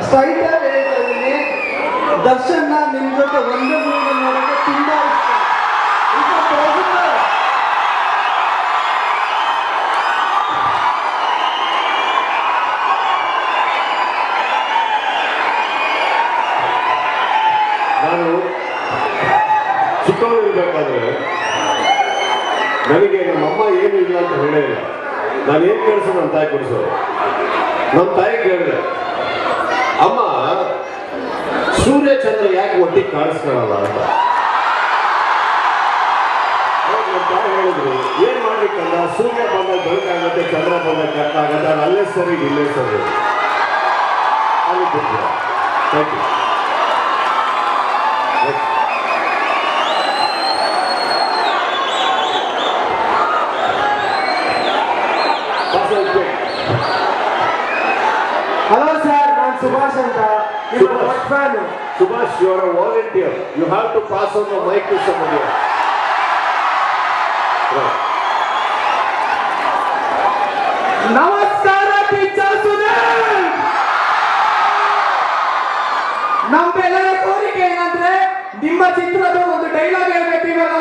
ಹೇಳ್ತಾ ಇದ್ದೀನಿ ದರ್ಶನ್ ನಿಮ್ ಜೊತೆ ಒಂದೇ ಮೂರು ನೋಡೋಕೆ ತುಂಬಾ ಇಷ್ಟ. ನಾನು ಚಿಕ್ಕವರು ಚಿಕ್ಕವನಿರ್ಬೇಕಾದ್ರೆ ನನಗೆ ನಮ್ಮಮ್ಮ ಏನು ಇಲ್ಲ ಅಂತ ಹೇಳಿಲ್ಲ ನಾನು ಏನು ಕೇಳಿಸೋ ನನ್ನ ತಾಯಿ ಕೊಡಿಸೋರು. ನಮ್ಮ ತಾಯಿ ಕೇಳಿದೆ ಸೂರ್ಯ ಚಂದ್ರ ಯಾಕೆ ಒಟ್ಟಿಗೆ ಕಾಣಿಸ್ಕೊಳ್ಳಲ್ಲ ಅಂತ? ಹೇಳಿದ್ರು. ಏನ್ ಮಾಡ್ಬೇಕಂದ ಸೂರ್ಯ ಬಂದಾಗ ಬೆಳಕಾಗತ್ತೆ, ಚಂದ್ರ ಬಂದಾಗ ಕತ್ತಾಗತ್ತೆ ಅದು ಅಲ್ಲೇ ಸರಿ, ಇಲ್ಲೇ ಸರಿ ಥ್ಯಾಂಕ್ ಯು ಹಲೋ ಸರ್ ನಾನು ಸುಭಾಷ್ ಅಂತ. Subhash, you are a volunteer. You have to pass on the mic to somebody. ನಮಸ್ಕಾರ ಟೀಚರ್ ನಮ್ಮೆಲ್ಲರ ಕೋರಿಕೆ ಏನಂದ್ರೆ ನಿಮ್ಮ ಚಿತ್ರದ ಒಂದು ಡೈಲಾಗ್ ಹೇಳ್ಬೇಕು ಇವಾಗ